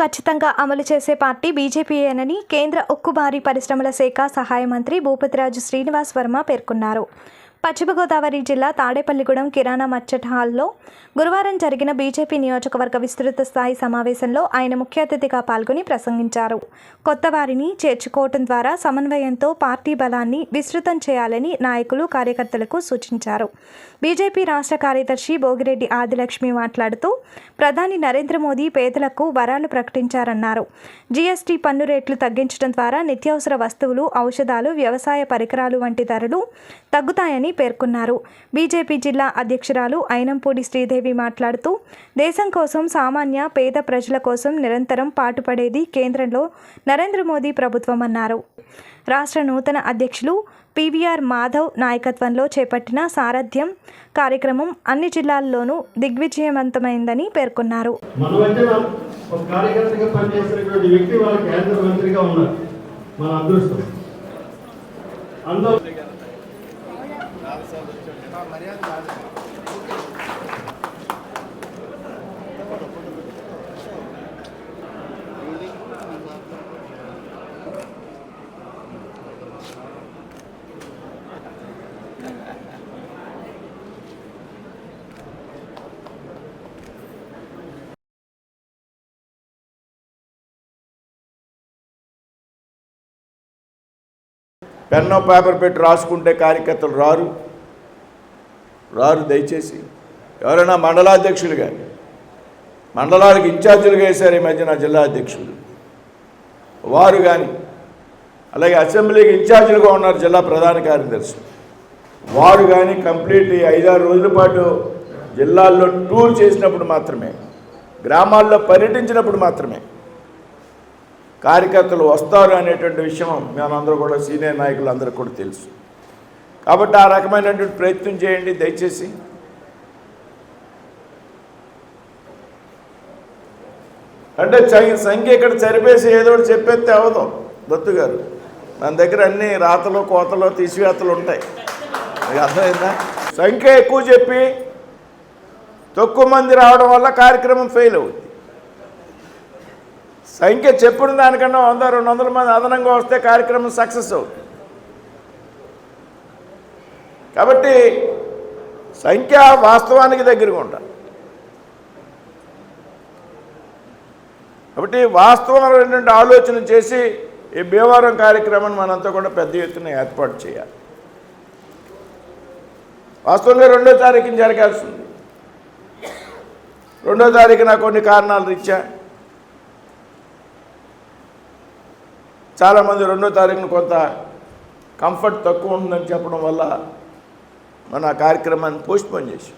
ఖచ్చితంగా అమలు చేసే పార్టీ బీజేపీయేనని కేంద్ర ఉక్కుబారీ పరిశ్రమల శాఖ సహాయ మంత్రి భూపతిరాజు శ్రీనివాస్ వర్మ పేర్కొన్నారు. పశ్చిమ గోదావరి జిల్లా తాడేపల్లిగూడెం కిరాణా మర్చెంట్ హాల్లో గురువారం జరిగిన బీజేపీ నియోజకవర్గ విస్తృత స్థాయి సమావేశంలో ఆయన ముఖ్య అతిథిగా పాల్గొని ప్రసంగించారు. కొత్త వారిని చేర్చుకోవటం ద్వారా సమన్వయంతో పార్టీ బలాన్ని విస్తృతం చేయాలని నాయకులు కార్యకర్తలకు సూచించారు. బీజేపీ రాష్ట్ర కార్యదర్శి భోగిరెడ్డి ఆదిలక్ష్మి మాట్లాడుతూ ప్రధాని నరేంద్ర మోదీ పేదలకు వరాలు ప్రకటించారన్నారు. జీఎస్టీ పన్ను రేట్లు తగ్గించడం ద్వారా నిత్యావసర వస్తువులు ఔషధాలు వ్యవసాయ పరికరాలు వంటి ధరలు తగ్గుతాయని పేర్కొన్నారు. బీజేపీ జిల్లా అధ్యక్షురాలు అయినంపూడి శ్రీదేవి మాట్లాడుతూ దేశం కోసం సామాన్య పేద ప్రజల కోసం నిరంతరం పాటుపడేది కేంద్రంలో నరేంద్ర మోదీ ప్రభుత్వం అన్నారు. రాష్ట్ర నూతన అధ్యక్షులు పివిఆర్ మాధవ్ నాయకత్వంలో చేపట్టిన సారథ్యం కార్యక్రమం అన్ని జిల్లాల్లోనూ దిగ్విజయవంతమైందని పేర్కొన్నారు. వ్యక్తి కేంద్ర మంత్రిగా ఉన్నారు. మన అదృష్టం. అందులో పెన్నో పేపర్ పెట్టి రాసుకుంటే కార్యకర్తలు రారు. రారు దయచేసి ఎవరైనా మండలాధ్యక్షులు కానీ మండలాలకు ఇన్ఛార్జీలుగా వేశారు ఈ మధ్య నా జిల్లా అధ్యక్షులు. వారు కానీ అలాగే అసెంబ్లీకి ఇన్ఛార్జీలుగా ఉన్నారు జిల్లా ప్రధాన కార్యదర్శి. వారు కానీ కంప్లీట్ ఐదారు రోజుల పాటు జిల్లాల్లో టూర్ చేసినప్పుడు మాత్రమే గ్రామాల్లో పర్యటించినప్పుడు మాత్రమే కార్యకర్తలు వస్తారు అనేటువంటి విషయం మేమందరూ కూడా సీనియర్ నాయకులు అందరూ కూడా తెలుసు. కాబట్టి ఆ రకమైనటువంటి ప్రయత్నం చేయండి దయచేసి. అంటే చ- సంఖ్య ఇక్కడ చరిపేసి ఏదో ఒకటి చెప్పేస్తే అవదు దత్తు గారు. మన దగ్గర అన్ని రాతలు కోతలు తీసివేతలు ఉంటాయి. మీకు అర్థమైందా? సంఖ్య ఎక్కువ చెప్పి తక్కువ మంది రావడం వల్ల కార్యక్రమం ఫెయిల్ అవుద్ది. సంఖ్య చెప్పిన దానికన్నా వంద రెండు వందల మంది అదనంగా వస్తే కార్యక్రమం సక్సెస్ అవుతుంది కాబట్టి సంఖ్య వాస్తవానికి దగ్గరగా ఉంటారు కాబట్టి వాస్తవమైనటువంటి ఆలోచన చేసి ఈ భీమవరం కార్యక్రమాన్ని మనంతా కూడా పెద్ద ఎత్తున ఏర్పాటు చేయాలి. వాస్తవంగా రెండో తారీఖున జరగాల్సి ఉంది రెండో తారీఖున కొన్ని కారణాలు రీత్యా చాలామంది రెండో తారీఖున కొంత కంఫర్ట్ తక్కువ ఉంటుందని చెప్పడం వల్ల మన కార్యక్రమాన్ని పోస్ట్పోన్ చేశాం